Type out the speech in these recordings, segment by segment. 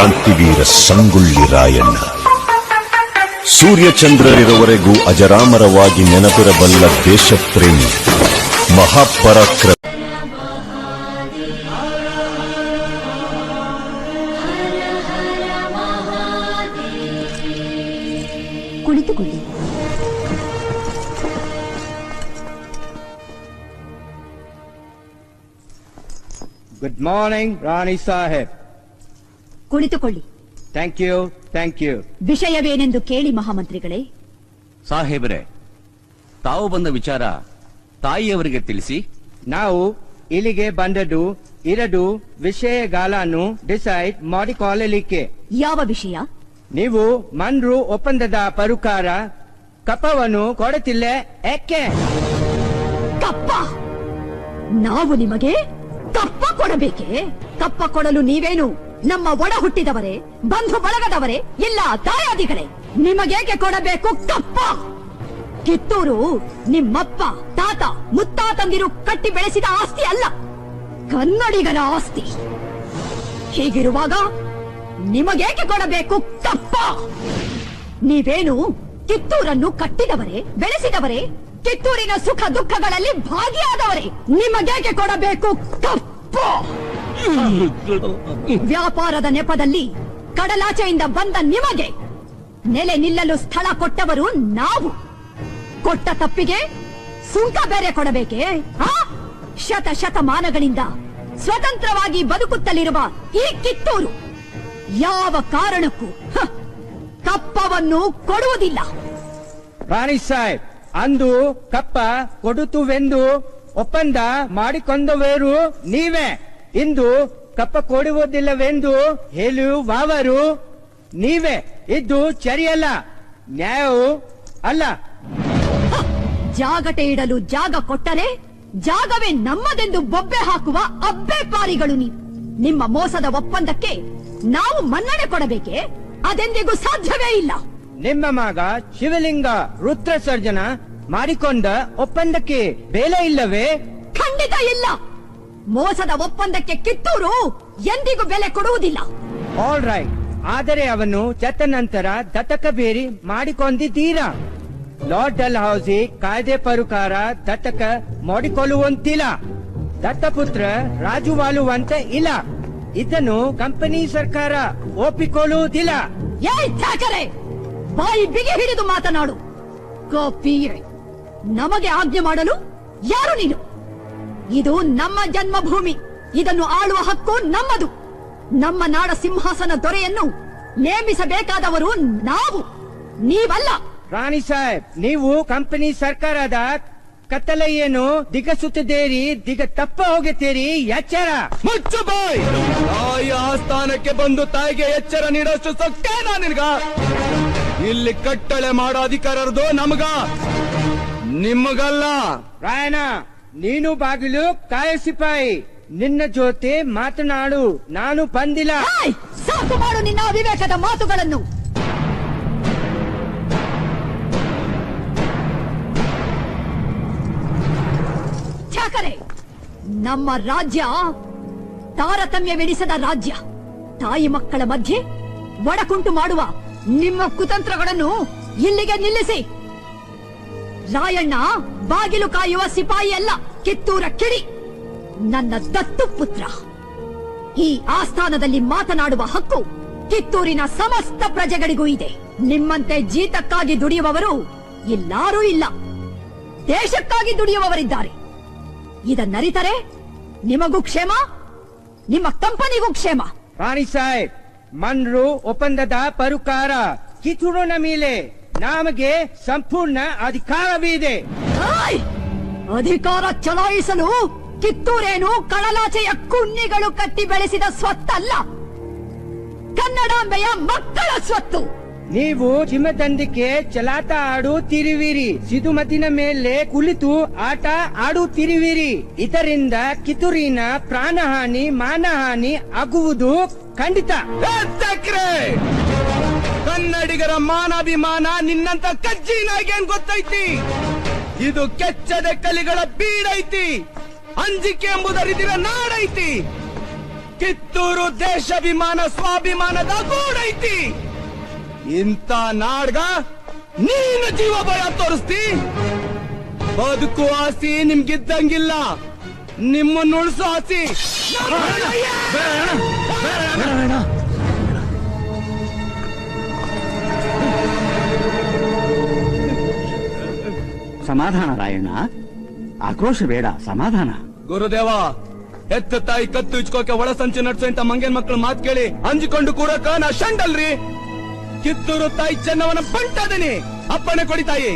ಕ್ರಾಂತಿವೀರ ಸಂಗೊಳ್ಳಿ ರಾಯಣ್ಣ ಸೂರ್ಯಚಂದ್ರರಿರುವವರೆಗೂ ಅಜರಾಮರವಾಗಿ ನೆನಪಿರಬಲ್ಲ ದೇಶಪ್ರೇಮಿ ಮಹಾಪರಾಕ್ರಮ ಕುಳಿತುಕೊಳ್ಳಿ. ಗುಡ್ ಮಾರ್ನಿಂಗ್ ರಾಣಿ ಸಾಹೇಬ್ ಕುಳಿತುಕೊಳ್ಳಿ. ಥ್ಯಾಂಕ್ ಯು ಥ್ಯಾಂಕ್ ಯು ವಿಷಯವೇನೆಂದು ಕೇಳಿ ಮಹಾಮಂತ್ರಿಗಳೇ. ಸಾಹೇಬರೇ ತಾವು ಬಂದ ವಿಚಾರ ತಾಯಿಯವರಿಗೆ ತಿಳಿಸಿ. ನಾವು ಇಲ್ಲಿಗೆ ಬಂದದ್ದು ಎರಡು ವಿಷಯಗಳನ್ನು ಡಿಸೈಡ್ ಮಾಡಿಕೊಳ್ಳಲಿಕ್ಕೆ. ಯಾವ ವಿಷಯ? ನೀವು ಮನ್ರು ಒಪ್ಪಂದದ ಪರುಕಾರ ಕಪ್ಪವನ್ನು ಕೊಡುತ್ತಿಲ್ಲ ಏಕೆ? ಕಪ್ಪ! ನಾವು ನಿಮಗೆ ಕಪ್ಪ ಕೊಡಬೇಕೆ? ಕಪ್ಪ ಕೊಡಲು ನೀವೇನು ನಮ್ಮ ಒಡ ಹುಟ್ಟಿದವರೇ, ಬಂಧು ಬಳಗದವರೇ, ಎಲ್ಲ ದಾಯಾದಿಗಳೇ. ನಿಮಗೇಕೆ ಕೊಡಬೇಕು ಕಪ್ಪ? ಕಿತ್ತೂರು ನಿಮ್ಮಪ್ಪ, ತಾತ, ಮುತ್ತಾತಂದಿರು ಕಟ್ಟಿ ಬೆಳೆಸಿದ ಆಸ್ತಿ ಅಲ್ಲ. ಕನ್ನಡಿಗರ ಆಸ್ತಿ. ಹೀಗಿರುವಾಗ ನಿಮಗೇಕೆ ಕೊಡಬೇಕು ಕಪ್ಪ? ನೀವೇನು ಕಿತ್ತೂರನ್ನು ಕಟ್ಟಿದವರೇ, ಬೆಳೆಸಿದವರೇ, ಕಿತ್ತೂರಿನ ಸುಖ ದುಃಖಗಳಲ್ಲಿ ಭಾಗಿಯಾದವರೇ, ನಿಮಗೇಕೆ ಕೊಡಬೇಕು ಕಪ್ಪ? ವ್ಯಾಪಾರದ ನೆಪದಲ್ಲಿ ಕಡಲಾಚೆಯಿಂದ ಬಂದ ನಿಮಗೆ ನೆಲೆ ನಿಲ್ಲಲು ಸ್ಥಳ ಕೊಟ್ಟವರು ನಾವು. ಕೊಟ್ಟ ತಪ್ಪಿಗೆ ಸುಂಕ ಬೇರೆ ಕೊಡಬೇಕೆ? ಶತ ಶತಮಾನಗಳಿಂದ ಸ್ವತಂತ್ರವಾಗಿ ಬದುಕುತ್ತಲಿರುವ ಈ ಕಿತ್ತೂರು ಯಾವ ಕಾರಣಕ್ಕೂ ಕಪ್ಪವನ್ನು ಕೊಡುವುದಿಲ್ಲ. ರಾಣಿ ಸಾಹೇಬ್, ಅಂದು ಕಪ್ಪ ಕೊಡುತ್ತುವೆಂದು ಒಪ್ಪಂದ ಮಾಡಿಕೊಂಡವರು ನೀವೇ. ಇಂದು ಕಪ್ಪ ಕೊಡುವುದಿಲ್ಲವೆಂದು ಹೇಳುವವರು ನೀವೇ ಇದ್ದು ಸರಿಯಲ್ಲ ನ್ಯಾಯವು ಅಲ್ಲ. ಜಾಗಟೆ ಇಡಲು ಜಾಗ ಕೊಟ್ಟರೆ ಜಾಗವೇ ನಮ್ಮದೆಂದು ಬೊಬ್ಬೆ ಹಾಕುವ ಅಬ್ಬೆ ಪಾರಿಗಳು ನೀವು. ನಿಮ್ಮ ಮೋಸದ ಒಪ್ಪಂದಕ್ಕೆ ನಾವು ಮನ್ನಣೆ ಕೊಡಬೇಕೆ? ಅದೆಂದಿಗೂ ಸಾಧ್ಯವೇ ಇಲ್ಲ. ನಿಮ್ಮ ಮಗ ಶಿವಲಿಂಗ ರುದ್ರ ಸರ್ಜನ ಮಾಡಿಕೊಂಡ ಒಪ್ಪಂದಕ್ಕೆ ಬೇಲೆ ಇಲ್ಲವೇ? ಖಂಡಿತ ಇಲ್ಲ. ಮೋಸದ ಒಪ್ಪಂದಕ್ಕೆ ಕಿತ್ತೂರು ಎಂದಿಗೂ ಬೆಲೆ ಕೊಡುವುದಿಲ್ಲ. ಆಲ್ ರೈಟ್ ಆದರೆ ಅವನು ಚತ್ತ ನಂತರ ದತ್ತಕ ಬೇರಿ ಮಾಡಿಕೊಂಡಿದ್ದೀರಾ? ಲಾರ್ಡ್ ಡಲ್ ಹೌಸಿ ಕಾಯ್ದೆ ಪ್ರಕಾರ ದತ್ತಕ ಮಾಡಿಕೊಳ್ಳುವಂತಿಲ್ಲ. ದತ್ತಪುತ್ರ ರಾಜುವಾಲುವಂತ ಇಲ್ಲ. ಇದನ್ನು ಕಂಪನಿ ಸರ್ಕಾರ ಒಪ್ಪಿಕೊಳ್ಳುವುದಿಲ್ಲ. ಠಾಕರೆ! ಬಾಯಿ ಬಿಗಿ ಹಿಡಿದು ಮಾತನಾಡು. ಗೋಪಿಯೇ ನಮಗೆ ಆಜ್ಞೆ ಮಾಡಲು ಯಾರು ನೀನು? ಇದು ನಮ್ಮ ಜನ್ಮಭೂಮಿ. ಇದನ್ನು ಆಳುವ ಹಕ್ಕು ನಮ್ಮದು. ನಮ್ಮ ನಾಡ ಸಿಂಹಾಸನ ದೊರೆಯನ್ನು ನೇಮಿಸಬೇಕಾದವರು ನಾವು. ನೀವಲ್ಲ. ರಾಣಿ ಸಾಹೇಬ್ ನೀವು ಕಂಪನಿ ಸರ್ಕಾರದ ಕತ್ತಲೆಯನ್ನು ದಿಗಸುತ್ತಿದ್ದೀರಿ ದಿಗ ತಪ್ಪ ಹೋಗುತ್ತೀರಿ ಎಚ್ಚರ. ಮುಚ್ಚು ಬಾಯ್ ತಾಯಿ ಆಸ್ಥಾನಕ್ಕೆ ಬಂದು ತಾಯಿಗೆ ಎಚ್ಚರ ನೀಡೋಷ್ಟು ಸೊಕ್ಕೇನಾ ನಿನ್ಗ? ಇಲ್ಲಿ ಕಟ್ಟಳೆ ಮಾಡೋ ಅಧಿಕಾರದ್ದು ನಮಗ. ನಿಮಗಲ್ಲ. ರಾಯಣ ನೀನು ಬಾಗಿಲು ಕಾಯ ಸಿಪಾಯಿ ನಿನ್ನ ಜೊತೆ ಮಾತನಾಡು. ನಾನು ಬಂದಿಲ್ಲ! ಸಾಕು ಮಾಡು ನಿನ್ನ ಅವಿವೇಕದ ಮಾತುಗಳನ್ನು. ಚಾಕರೆ ನಮ್ಮ ರಾಜ್ಯ ತಾರತಮ್ಯವೆಣಿಸದ ರಾಜ್ಯ. ತಾಯಿ ಮಕ್ಕಳ ಮಧ್ಯೆ ಒಡಕುಂಟು ಮಾಡುವ ನಿಮ್ಮ ಕುತಂತ್ರಗಳನ್ನು ಇಲ್ಲಿಗೆ ನಿಲ್ಲಿಸಿ. ರಾಯಣ್ಣ, ಬಾಗಿಲು ಕಾಯುವ ಸಿಪಾಯಿ ಅಲ್ಲ ಕಿತ್ತೂರ ಕಿಡಿ. ನನ್ನ ದತ್ತು ಪುತ್ರ. ಈ ಆಸ್ಥಾನದಲ್ಲಿ ಮಾತನಾಡುವ ಹಕ್ಕು ಕಿತ್ತೂರಿನ ಸಮಸ್ತ ಪ್ರಜೆಗಳಿಗೂ ಇದೆ. ನಿಮ್ಮಂತೆ ಜೀತಕ್ಕಾಗಿ ದುಡಿಯುವವರು ಎಲ್ಲಾರೂ ಇಲ್ಲ. ದೇಶಕ್ಕಾಗಿ ದುಡಿಯುವವರಿದ್ದಾರೆ. ಇದನ್ನರಿತರೆ ನಿಮಗೂ ಕ್ಷೇಮ, ನಿಮ್ಮ ಕಂಪನಿಗೂ ಕ್ಷೇಮ. ರಾಣಿ ಸಾಹೇಬ್, ಮನ್ರು ಒಪ್ಪಂದದ ಪರುಕಾರ ಕಿತ್ತೂರಿನ ಮೇಲೆ. ನಮಗೆ ಸಂಪೂರ್ಣ ಅಧಿಕಾರವಿದೆ! ಅಧಿಕಾರ ಚಲಾಯಿಸಲು ಕಿತ್ತೂರೇನು ಕಡಲಾಚೆಯ ಕುನ್ನಿಗಳು ಕಟ್ಟಿ ಬೆಳೆಸಿದ ಸ್ವತ್ತಲ್ಲ. ಕನ್ನಡಾಂಬೆಯ ಮಕ್ಕಳ ಸ್ವತ್ತು. ನೀವು ಚಿಮ್ಮದಂದಿಕೆ ಚಲಾಟ ಆಡುತ್ತಿರುವಿರಿ. ಸಿದುಮತಿನ ಮೇಲೆ ಕುಳಿತು ಆಟ ಆಡುತ್ತಿರುವಿರಿ. ಇದರಿಂದ ಕಿತ್ತೂರಿನ ಪ್ರಾಣಹಾನಿ ಮಾನಹಾನಿ ಆಗುವುದು ಖಂಡಿತ! ಕನ್ನಡಿಗರ ಮಾನಾಭಿಮಾನ ನಿನ್ನಂತ ಕಜ್ಜಿನಾಗೇನ್ ಗೊತ್ತೈತಿ? ಇದು ಕೆಚ್ಚದ ಕಲಿಗಳ ಬೀಡೈತಿ ಅಂಜಿಕೆ ಎಂಬುದರಿದಿರ ನಾಡೈತಿ. ಕಿತ್ತೂರು ದೇಶಾಭಿಮಾನ, ಸ್ವಾಭಿಮಾನದ ಗೂಡೈತಿ ಇಂಥ ನಾಡ್ಗ ನೀನು ಜೀವ ಭಯ ತೋರಿಸ್ತಿ. ಬದುಕು ಆಸಿ ನಿಮ್ಗಿದ್ದಂಗಿಲ್ಲ. ನಿಮ್ಮನ್ನು ಉಳಿಸೋ ಆಸಿ. ಸಮಾಧಾನ ರಾಯಣ್ಣ ಆಕ್ರೋಶ ಬೇಡ ಸಮಾಧಾನ. ಗುರುದೇವ ಹೆತ್ತ ತಾಯಿ ಕತ್ತು ಇಚ್ಕೋಕೆ ಒಳ ಸಂಚು ನಡ್ಸೋ ಮಂಗೇನ್ ಮಕ್ಕಳ ಮಾತ್ ಕೇಳಿ ಅಂಜಿಕೊಂಡು ಕೂಡಕ ನಾ ಶಂಡಲ್ರಿ. ಕಿತ್ತೂರು ತಾಯಿ ಚೆನ್ನವನ ಬಂಟದನಿ ಅಪ್ಪಣೆ ಕೊಡಿ ತಾಯಿ.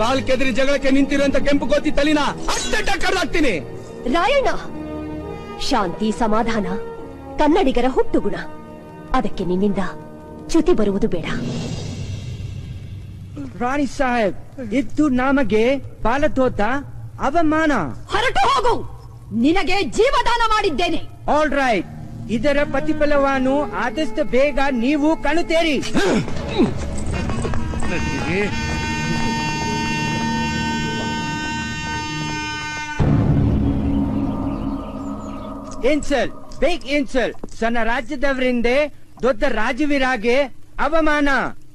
ಕಾಲ್ ಕೆದರಿ ಜಗಳಕ್ಕೆ ನಿಂತಿರುವಂತ ಕೆಂಪು ಗೋತಿ ತಲಿನ ಅಷ್ಟೇ ಕಡ್ದಾಕ್ತೀನಿ ರಾಯಣ್ಣ ಶಾಂತಿ ಸಮಾಧಾನ ಕನ್ನಡಿಗರ ಹುಟ್ಟುಗುಣ. ಅದಕ್ಕೆ ನಿನ್ನಿಂದ ಚ್ಯುತಿ ಬರುವುದು ಬೇಡ. ರಾಣಿ ಸಾಹೇಬ್ ಇದು ನಮಗೆ ಬಾಲದೋತ ಅವಮಾನ. ಹೊರಟು ಹೋಗು. ನಿನಗೆ ಜೀವದಾನ ಮಾಡಿದ್ದೇನೆ. ಆಲ್ ರೈಟ್ ಇದರ ಪ್ರತಿಫಲವನ್ನು ಆದಷ್ಟು ಬೇಗ ನೀವು ಕಾಣುತ್ತೀರಿ. ಇನ್ಸಲ್ ಬೇಕ್ ಇನ್ಸಲ್ ಸಣ್ಣ ರಾಜ್ಯದವರಿಂದ ದೊಡ್ಡ ರಾಜವೀರಾಗೆ ಅವಮಾನ.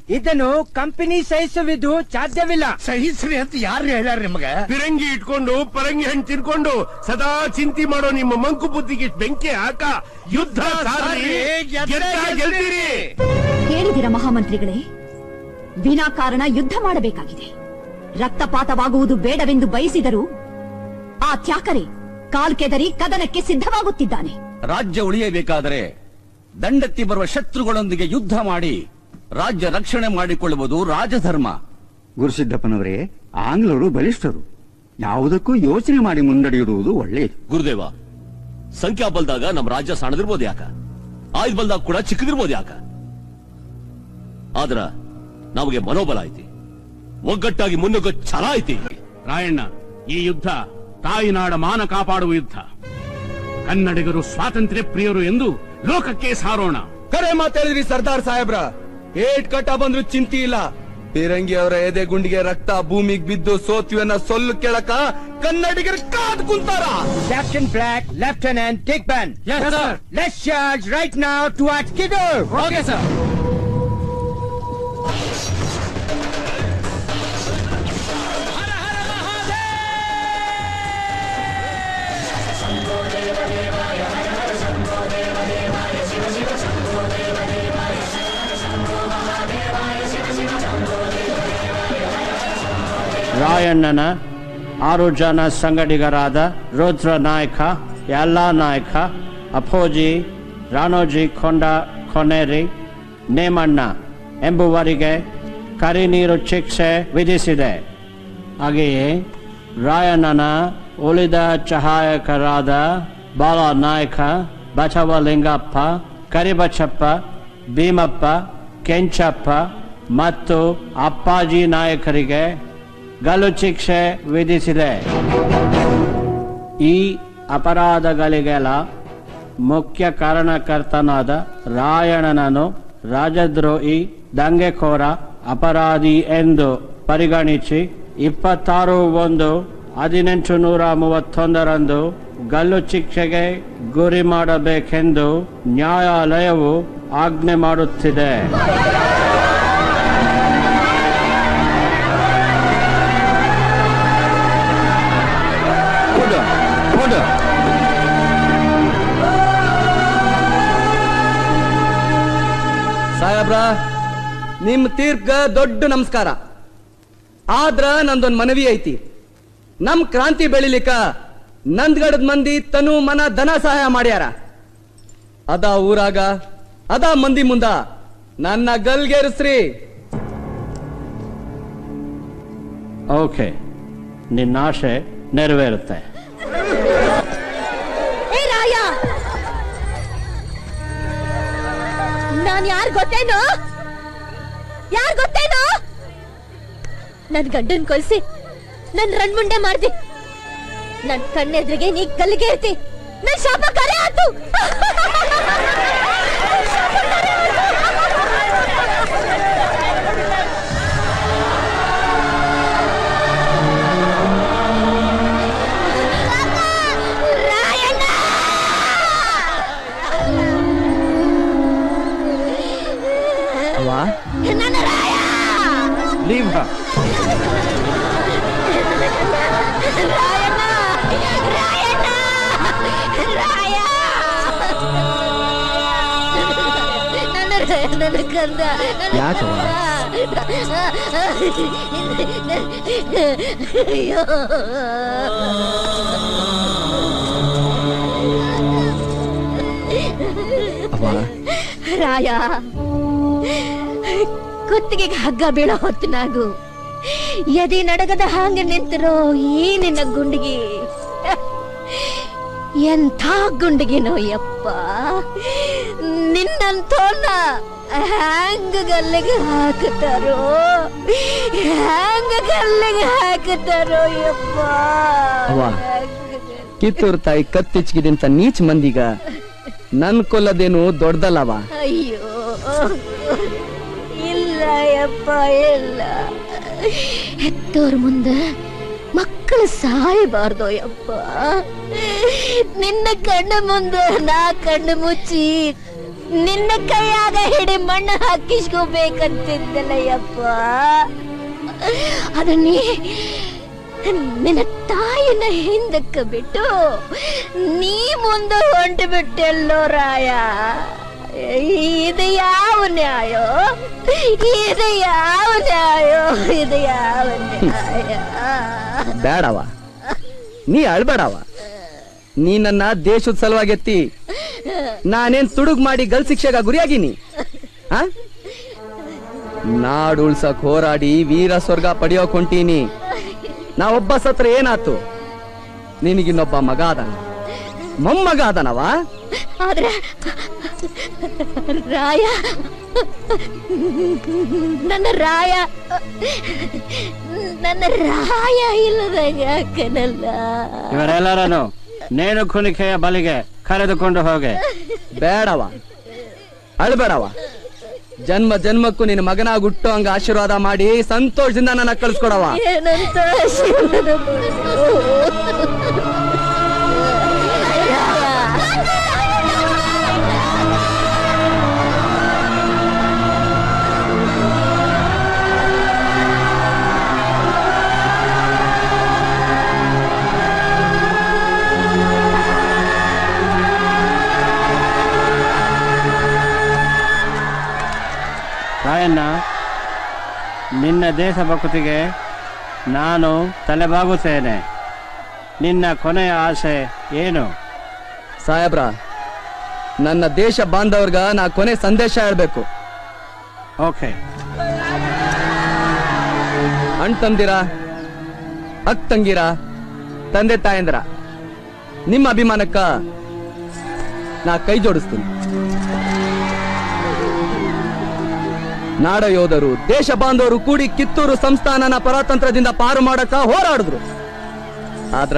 ಇದನ್ನು ಕಂಪನಿ ಸಹಿಸುವುದು ಸಾಧ್ಯವಿಲ್ಲ. ಸಹಿಸ್ರಿ ಅಂತ ಯಾರು ಹೇಳ್ಯಾರ ನಿಮಗ? ಪಿರಂಗಿ ಇಟ್ಕೊಂಡು ಪರಂಗಿ ಹಣ್ಣು ತಿನ್ಕೊಂಡು ಸದಾ ಚಿಂತೆ ಮಾಡೋ ನಿಮ್ಮ ಮಂಕು ಬುದ್ಧಿಗೆ ಬೆಂಕಿ ಹಾಕ ಯುದ್ಧ ಗೆಲ್ತೀರಿ. ಕೇಳಿದಿರ ಮಹಾಮಂತ್ರಿಗಳೇ ವಿನಾಕಾರಣ ಯುದ್ಧ ಮಾಡಬೇಕಾಗಿದೆ. ರಕ್ತಪಾತವಾಗುವುದು ಬೇಡವೆಂದು ಬಯಸಿದರು ಆ ತ್ಯಾಕರೆ ಕಾಲ್ಕೆದರಿ ಕದನಕ್ಕೆ ಸಿದ್ಧವಾಗುತ್ತಿದ್ದಾನೆ. ರಾಜ್ಯ ಉಳಿಯಬೇಕಾದರೆ ದಂಡತ್ತಿ ಬರುವ ಶತ್ರುಗಳೊಂದಿಗೆ ಯುದ್ಧ ಮಾಡಿ ರಾಜ್ಯ ರಕ್ಷಣೆ ಮಾಡಿಕೊಳ್ಳುವುದು ರಾಜಧರ್ಮ. ಗುರುಸಿದ್ದಪ್ಪನವರೇ ಆಂಗ್ಲರು ಬಲಿಷ್ಠರು. ಯಾವುದಕ್ಕೂ ಯೋಚನೆ ಮಾಡಿ ಮುನ್ನಡೆಯಿರುವುದು ಒಳ್ಳೆಯದು. ಗುರುದೇವ ಸಂಖ್ಯಾ ಬಲ್ದಾಗ ನಮ್ಮ ರಾಜ್ಯ ಸಣ್ಣದಿರ್ಬೋದು ಯಾಕ? ಆಯ್ದ ಬಲ್ದಾಗ ಕೂಡ ಚಿಕ್ಕದಿರ್ಬೋದು ಯಾಕ? ಆದ್ರ ನಮಗೆ ಮನೋಬಲ ಐತಿ. ಒಗ್ಗಟ್ಟಾಗಿ ಮುನ್ನುಗ್ಗ ಛಲ ಐತಿ. ರಾಯಣ್ಣ ಈ ಯುದ್ಧ ತಾಯಿನಾಡ ಮಾನ ಕಾಪಾಡುವ ಯುದ್ಧ. ಕನ್ನಡಿಗರು ಸ್ವಾತಂತ್ರ್ಯ ಪ್ರಿಯರು ಎಂದು ಲೋಕಕ್ಕೆ ಸಾರೋಣ. ಕರೆ ಮಾತಾಡಿದ್ರಿ ಸರ್ದಾರ್ ಸಾಹೇಬ್ರ. ಏಟ್ ಕಟ ಬಂದ್ರು ಚಿಂತಿ ಇಲ್ಲ. ಪಿರಂಗಿ ಅವರ ಎದೆ ಗುಂಡಿಗೆ ರಕ್ತ ಭೂಮಿಗೆ ಬಿದ್ದು ಸೋತಿವನ್ನ ಸೊಲ್ಲು ಕೇಳಕ ಕನ್ನಡಿಗರ ಕಾದ್ ಕುಂತಾರ. Captain Black left hand take ban less charge right now to at ಕಿಡೋ okay sir ರಾಯಣ್ಣನ ಆರು ಜನ ಸಂಗಡಿಗರಾದ ರುದ್ರ ನಾಯ್ಕ ಯಲ್ಲಾ ನಾಯ್ಕ, ಅಪೋಜಿ, ರಾಣೋಜಿ ಕೊಂಡ ಕೊನೇರಿ, ನೇಮಣ್ಣ ಎಂಬುವರಿಗೆ ಕರಿನೀರು ಶಿಕ್ಷೆ ವಿಧಿಸಿದೆ. ಹಾಗೆಯೇ ರಾಯಣ್ಣನ ಉಳಿದ ಸಹಾಯಕರಾದ ಬಾಲನಾಯಕ ಬಸವಲಿಂಗಪ್ಪ ಕರಿಬಚ್ಚಪ್ಪ ಭೀಮಪ್ಪ, ಕೆಂಚಪ್ಪ ಮತ್ತು ಅಪ್ಪಾಜಿ ನಾಯಕರಿಗೆ ಗಲ್ಲು ಶಿಕ್ಷೆ ವಿಧಿಸಿದೆ. ಈ ಅಪರಾಧಗಳಿಗೆಲ್ಲ ಮುಖ್ಯ ಕಾರಣಕರ್ತನಾದ ರಾಯಣನನ್ನು ರಾಜದ್ರೋಹಿ ದಂಗೆಕೋರ ಅಪರಾಧಿ ಎಂದು ಪರಿಗಣಿಸಿ ಇಪ್ಪತ್ತಾರು ಒಂದು ಹದಿನೆಂಟು ನೂರ ಮೂವತ್ತೊಂದರಂದು ಗಲ್ಲು ಶಿಕ್ಷೆಗೆ ಗುರಿ ಮಾಡಬೇಕೆಂದು ನ್ಯಾಯಾಲಯವು ಆಜ್ಞೆ ಮಾಡುತ್ತಿದೆ. ಸಾಹೇಬ್ರ, ನಿಮ್ ತೀರ್ಗ ದೊಡ್ಡ ನಮಸ್ಕಾರ. ಆದ್ರ ನಂದೊಂದ್ ಮನವಿ ಐತಿ. ನಮ್ ಕ್ರಾಂತಿ ಬೆಳಿಲಿಕ್ಕ ನಂದ್ಗಡದ ಮಂದಿ ತನು ಮನ ಧನ ಸಹಾಯ ಮಾಡ್ಯಾರ. ಅದ ಊರಾಗ, ಅದ ಮಂದಿ ಮುಂದ ನನ್ನ ಗಲ್ಗೇರಿಸ್ರಿ ಓಕೆ, ನಿನ್ನ ಆಶೆ ನೆರವೇರುತ್ತೆ. ನಾನ್ ಯಾರ್ ಗೊತ್ತೇನೋ? ಯಾರ್ ಗೊತ್ತೇನೋ? ನನ್ ಗಂಡನ್ ಕೊಲ್ಸಿ, ನನ್ ರಣ್ಮುಂಡೆ ಮಾಡ್ದಿ. ನನ್ ಕಣ್ಣೆದ್ರಿಗೆ ನೀ ಗಲ್ಲಿಗೆ ಇರ್ತಿ ನನ್ ಶಾಪ ಕರೆ ಆತು ಅಯ್ಯೋ ರಾಯ ಹಗ್ಗ ಬೀಳೋ ಹೊತ್ತಿನಾಗು ಎದೆ ನಡಗದ ಹಾಗೆ ನಿಂತಿರೋ ಈ ನಿನ್ನ ಗುಂಡಿಗೆ. ಎಂಥ ಗುಂಡಿಗೆನೋ ಯಪ್ಪ ನಿನ್ನಂತೋನ್ನ ಹ್ಯಾಂಗ ಗಲ್ಲಿಗೆ ಹಾಕುತ್ತಾರೋ ಹ್ಯಾಂಗ ಗಲ್ಲಿಗೆ ಹಾಕುತ್ತಾರೋ ಯಪ್ಪ? ಅವ್ವ. ಕಿತ್ತೂರು ತಾಯಿ ಕತ್ತಿಚ್ಕಿದಂತ ನೀಚ್ ಮಂದಿಗ ನನ್ ಕೊಲ್ಲದೇನು ದೊಡ್ಡದಲ್ಲವ? ಅಯ್ಯೋ ಇಲ್ಲ ಯಪ್ಪ ಇಲ್ಲ. ಹೆತ್ತೋರ್ ಮುಂದೆ ಮಕ್ಕಳು ಸಾಯಬಾರ್ದು ಯಪ್ಪ? ನಿನ್ನ ಕಣ್ಣ ಮುಂದೆ ನಾ ಕಣ್ಣು ಮುಚ್ಚಿ ನಿನ್ನ ಕೈಯಾಗ ಹಿಡಿ ಮಣ್ಣು ಹಾಕಿಸ್ಕೋಬೇಕಂತಿದ್ದಲ್ಲ ಯಪ್ಪ. ಅದು ನೀ ನಿನ್ನ ತಾಯಿನ ಹಿಂದಕ್ಕೆ ಬಿಟ್ಟು ನೀ ಮುಂದೆ ಹೊಂಟು ಬಿಟ್ಟೆಲ್ಲೋ ರಾಯ. ಇದು ಯಾವ ನ್ಯಾಯೋ? ಇದು ಯಾವ ನ್ಯಾಯೋ? ಇದು ಯಾವ ನ್ಯಾಯ? ಬೇಡವ. ನೀ ಅಳ್ಬೇಡವ. ನೀ ನನ್ನ ದೇಶದ ಸಲುವಾಗಿ ನಾನೇನ್ ತುಡುಗ್ ಮಾಡಿ ಗಲ್ ಶಿಕ್ಷೆಗ ಗುರಿಯಾಗಿನಿ? ಆ? ನಾಡು ಉಳ್ಸಕ್ ಹೋರಾಡಿ ವೀರ ಸ್ವರ್ಗ ಪಡೆಯೋಕ್ ಹೊಂಟೀನಿ ನಾ ಒಬ್ಬ ಸತ್ರ ಏನಾತು? ನಿನಗಿನ್ನೊಬ್ಬ ಮಗ ಅದನ ಮೊಮ್ಮಗ ಅದನವ ಆದ್ರೆ ರಾಯ. ನನ್ನ ರಾಯ. ನನ್ನ ರಾಯ ಇಲ್ಲದ ಯಾಕನಲ್ಲ? ಇವರೆಲ್ಲರನ್ನು ನೇಣು ಕುಣಿಕೆಯ ಬಲಿಗೆ ಕರೆದುಕೊಂಡು ಹೋಗೆ. ಬೇಡವ. ಅಳ್ಬೇಡವ. ಜನ್ಮ ಜನ್ಮಕ್ಕೂ ನಿನ್ನ ಮಗನಾಗ ಹುಟ್ಟು ಹಂಗ ಆಶೀರ್ವಾದ ಮಾಡಿ ಸಂತೋಷದಿಂದ ನನ್ನ ಕಳಿಸ್ಕೊಡವ. ರಾಯಣ್ಣ ನಿನ್ನ ದೇಶಭಕ್ತಿಗೆ ನಾನು ತಲೆಬಾಗುತ್ತೇನೆ. ನಿನ್ನ ಕೊನೆಯ ಆಸೆ ಏನು? ಸಾಹೇಬ್ರ ನನ್ನ ದೇಶ ಬಾಂಧವ್ರಿಗ ನಾ ಕೊನೆ ಸಂದೇಶ ಹೇಳಬೇಕು. ಓಕೆ. ಅಣ್ಣ ತಂದಿರ ಅಕ್ ತಂಗಿರ ತಂದೆ ತಾಯಂದಿರ ನಿಮ್ಮ ಅಭಿಮಾನಕ್ಕ ನಾ ಕೈ ಜೋಡಿಸ್ತೀನಿ. ನಾಡ ಯೋಧರು ದೇಶ ಬಾಂಧವರು ಕೂಡಿ ಕಿತ್ತೂರು ಸಂಸ್ಥಾನನ ಪರಾತಂತ್ರದಿಂದ ಪಾರು ಮಾಡಕ ಹೋರಾಡಿದ್ರು. ಆದ್ರ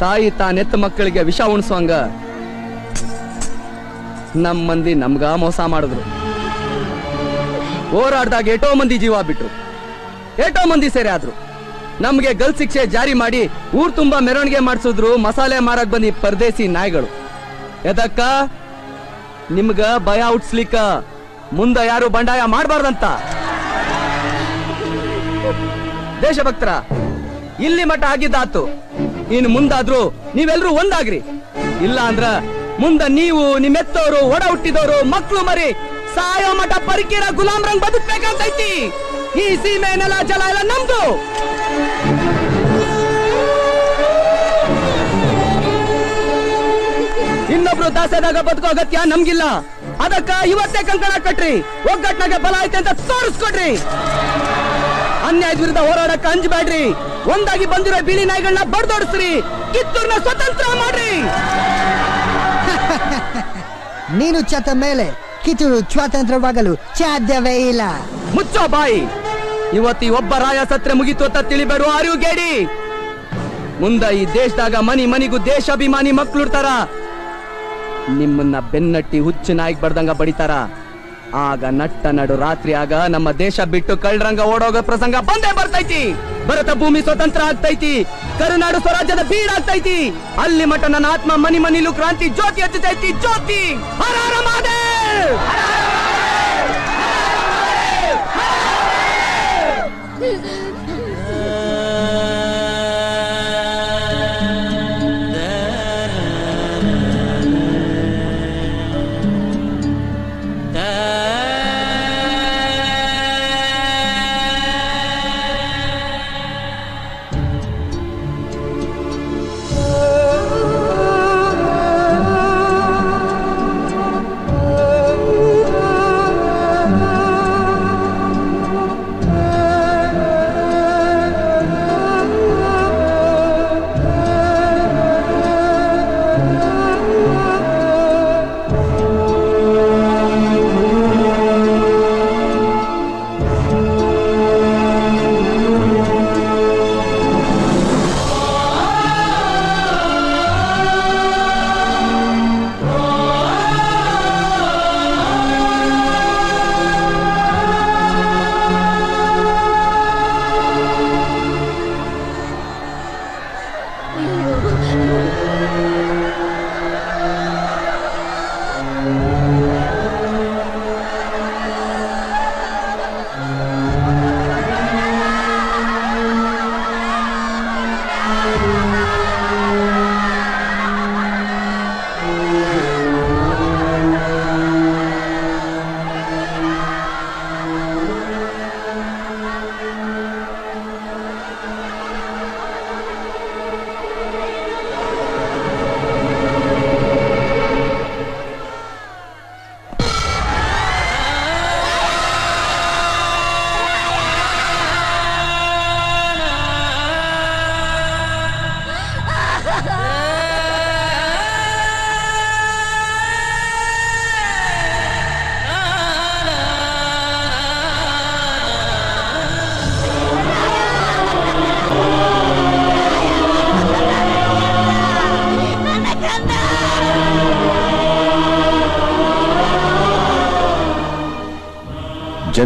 ತಾಯಿ ತಾನೆತ್ತ ಮಕ್ಕಳಿಗೆ ವಿಷ ಉಣಿಸುವಂಗ ನಮ್ಮ ಮಂದಿ ನಮ್ಗ ಮೋಸ ಮಾಡಿದ್ರು. ಹೋರಾಡ್ದಾಗ ಎಟೋ ಮಂದಿ ಜೀವ ಬಿಟ್ರು. ಎಟೋ ಮಂದಿ ಸೇರೆ ಆದ್ರು. ನಮ್ಗೆ ಗಲ್ ಶಿಕ್ಷೆ ಜಾರಿ ಮಾಡಿ ಊರ್ ತುಂಬಾ ಮೆರವಣಿಗೆ ಮಾಡಿಸಿದ್ರು, ಮಸಾಲೆ ಮಾರಕ್ ಬಂದಿ ಪರದೇಸಿ ನಾಯಿಗಳು. ಎದಕ್ಕ ನಿಮ್ಗ ಭಯ ಹುಟ್ಸ್ಲಿಕ್ಕ. ಮುಂದ ಯಾರು ಬಂಡಾಯ ಮಾಡಬಾರ್ದಂತ. ದೇಶಭಕ್ತರ, ಇಲ್ಲಿ ಮಠ ಆಗಿದ್ದಾತು. ಇನ್ ಮುಂದಾದ್ರೂ ನೀವೆಲ್ಲರೂ ಒಂದಾಗ್ರಿ. ಇಲ್ಲ ಅಂದ್ರ ಮುಂದ ನೀವು ನಿಮ್ಮೆತ್ತವರು ಒಡ ಹುಟ್ಟಿದವರು ಮಕ್ಕಳು ಮರಿ, ಸಾಯೋ ಮಠ ಪರಿಕಿರ ಗುಲಾಮ್ರಂಗ್ ಬದುಕ್ಬೇಕಂತೈತಿ. ಈ ಸೀಮೆ ನೆಲ ಜಲ ಎಲ್ಲ ನಮ್ದು. ಇನ್ನೊಬ್ರು ದಾಸದಾಗ ಬದುಕೋ ಅಗತ್ಯ ನಮ್ಗಿಲ್ಲ. ಅದಕ್ಕ ಇವತ್ತೇ ಕಂಕಣ ಕಟ್ರಿ. ಒಗ್ಗಟ್ಟಿನಾಗೆ ಬಲ ಐತೆ ಅಂತ ತೋರಿಸ್ಕೊಡ್ರಿ ಅನ್ಯಾಯದ ವಿರುದ್ಧ ಹೋರಾಡಕ್ಕೆ ಅಂಜಬೇಡ್ರಿ. ಒಂದಾಗಿ ಬಂದಿರೋ ಬಿಳಿ ನಾಯಿಗಳನ್ನ ಬಡ್ದೋಡಿಸ್ರಿ. ಕಿತ್ತೂರ್ನ ಸ್ವತಂತ್ರ ಮಾಡ್ರಿ. ನೀನು ಚತ ಮೇಲೆ ಕಿತ್ತೂರು ಸ್ವಾತಂತ್ರ್ಯವಾಗಲು ಸಾಧ್ಯವೇ ಇಲ್ಲ. ಮುಚ್ಚೋ ಬಾಯಿ. ಇವತ್ತಿ ಒಬ್ಬ ರಾಯ ಸತ್ರೆ ಮುಗಿತು ಅಂತ ತಿಳಿಬೇಡು ಅರಿವು ಗೇಡಿ ಮುಂದ ಈ ದೇಶದಾಗ ಮನಿ ಮನಿಗೂ ದೇಶಾಭಿಮಾನಿ ಮಕ್ಳು ಇರ್ತಾರ. ನಿಮ್ಮನ್ನ ಬೆನ್ನಟ್ಟಿ ಹುಚ್ಚಿನಾಗಿ ಬರ್ದಂಗ ಬಡಿತಾರ. ಆಗ ನಟ್ಟ ನಡು ರಾತ್ರಿ ಆಗ ನಮ್ಮ ದೇಶ ಬಿಟ್ಟು ಕಳ್ಳರಂಗ ಓಡೋಗೋ ಪ್ರಸಂಗ ಬಂದೇ ಬರ್ತೈತಿ. ಭರತ ಭೂಮಿ ಸ್ವತಂತ್ರ ಆಗ್ತೈತಿ. ಕರುನಾಡು ಸ್ವರಾಜ್ಯದ ಬೀಡ್ ಆಗ್ತೈತಿ. ಅಲ್ಲಿ ಮಠ ನನ್ನ ಆತ್ಮ ಮನಿ ಮನಿಲು ಕ್ರಾಂತಿ ಜ್ಯೋತಿ ಹಚ್ಚತೈತಿ. ಜ್ಯೋತಿ! ಹರ ಹರ ಹರ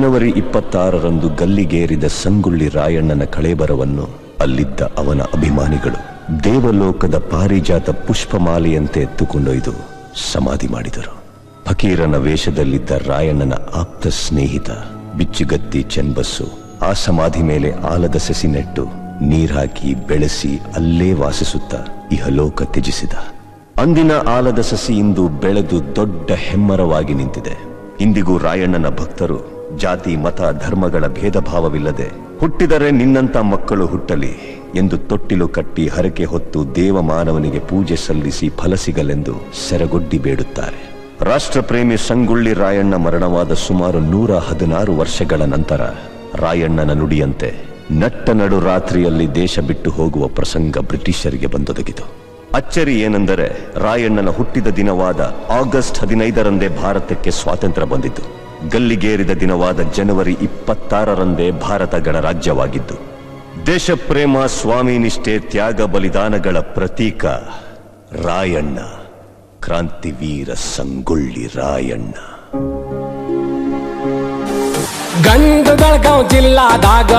ಜನವರಿ ಇಪ್ಪತ್ತಾರರಂದು ಗಲ್ಲಿಗೇರಿದ ಸಂಗುಳ್ಳಿ ರಾಯಣ್ಣನ ಕಳೇಬರವನ್ನು ಅಲ್ಲಿದ್ದ ಅವನ ಅಭಿಮಾನಿಗಳು ದೇವಲೋಕದ ಪಾರಿಜಾತ ಪುಷ್ಪಮಾಲೆಯಂತೆ ಎತ್ತುಕೊಂಡೊಯ್ದು ಸಮಾಧಿ ಮಾಡಿದರು. ಫಕೀರನ ವೇಷದಲ್ಲಿದ್ದ ರಾಯಣ್ಣನ ಆಪ್ತ ಸ್ನೇಹಿತ, ಬಿಚ್ಚುಗತ್ತಿ ಚೆನ್ಬಸ್ಸು ಆ ಸಮಾಧಿ ಮೇಲೆ ಆಲದ ಸಸಿ ನೆಟ್ಟು ನೀರ್ಹಾಕಿ ಬೆಳೆಸಿ ಅಲ್ಲೇ ವಾಸಿಸುತ್ತ ಇಹಲೋಕ ತ್ಯಜಿಸಿದ. ಅಂದಿನ ಆಲದ ಸಸಿ ಇಂದು ಬೆಳೆದು ದೊಡ್ಡ ಹೆಮ್ಮರವಾಗಿ ನಿಂತಿದೆ. ಇಂದಿಗೂ ರಾಯಣ್ಣನ ಭಕ್ತರು ಜಾತಿ, ಮತ, ಧರ್ಮಗಳ ಭೇದ ಭಾವವಿಲ್ಲದೆ ಹುಟ್ಟಿದರೆ ನಿನ್ನಂತ ಮಕ್ಕಳು ಹುಟ್ಟಲಿ ಎಂದು ತೊಟ್ಟಿಲು ಕಟ್ಟಿ ಹರಕೆ ಹೊತ್ತು ದೇವ ಮಾನವನಿಗೆ ಪೂಜೆ ಸಲ್ಲಿಸಿ ಫಲ ಸಿಗಲೆಂದು ಸೆರಗೊಡ್ಡಿ ಬೇಡುತ್ತಾರೆ. ರಾಷ್ಟ್ರಪ್ರೇಮಿ ಸಂಗೊಳ್ಳಿ ರಾಯಣ್ಣ ಮರಣವಾದ ಸುಮಾರು ನೂರ ಹದಿನಾರು ವರ್ಷಗಳ ನಂತರ ರಾಯಣ್ಣನ ನುಡಿಯಂತೆ ನಟ್ಟ ನಡು ರಾತ್ರಿಯಲ್ಲಿ ದೇಶ ಬಿಟ್ಟು ಹೋಗುವ ಪ್ರಸಂಗ ಬ್ರಿಟಿಷರಿಗೆ ಬಂದೊದಗಿತು. ಅಚ್ಚರಿ ಏನೆಂದರೆ ರಾಯಣ್ಣನ ಹುಟ್ಟಿದ ದಿನವಾದ ಆಗಸ್ಟ್ ಹದಿನೈದರಂದೇ ಭಾರತಕ್ಕೆ ಸ್ವಾತಂತ್ರ್ಯ ಬಂದಿದ್ದು ಗಲ್ಲಿಗೇರಿದ ದಿನವಾದ ಜನವರಿ ಇಪ್ಪತ್ತಾರರಂದೇ ಭಾರತ ಗಣರಾಜ್ಯವಾಗಿದ್ದು, ದೇಶಪ್ರೇಮ, ಸ್ವಾಮಿ ನಿಷ್ಠೆ, ತ್ಯಾಗ, ಬಲಿದಾನಗಳ ಪ್ರತೀಕ ರಾಯಣ್ಣ. ಕ್ರಾಂತಿವೀರ ಸಂಗೊಳ್ಳಿ ರಾಯಣ್ಣ. ಗಂಡು ಬೆಳಗಾವ್ ಜಿಲ್ಲಾದಾಗ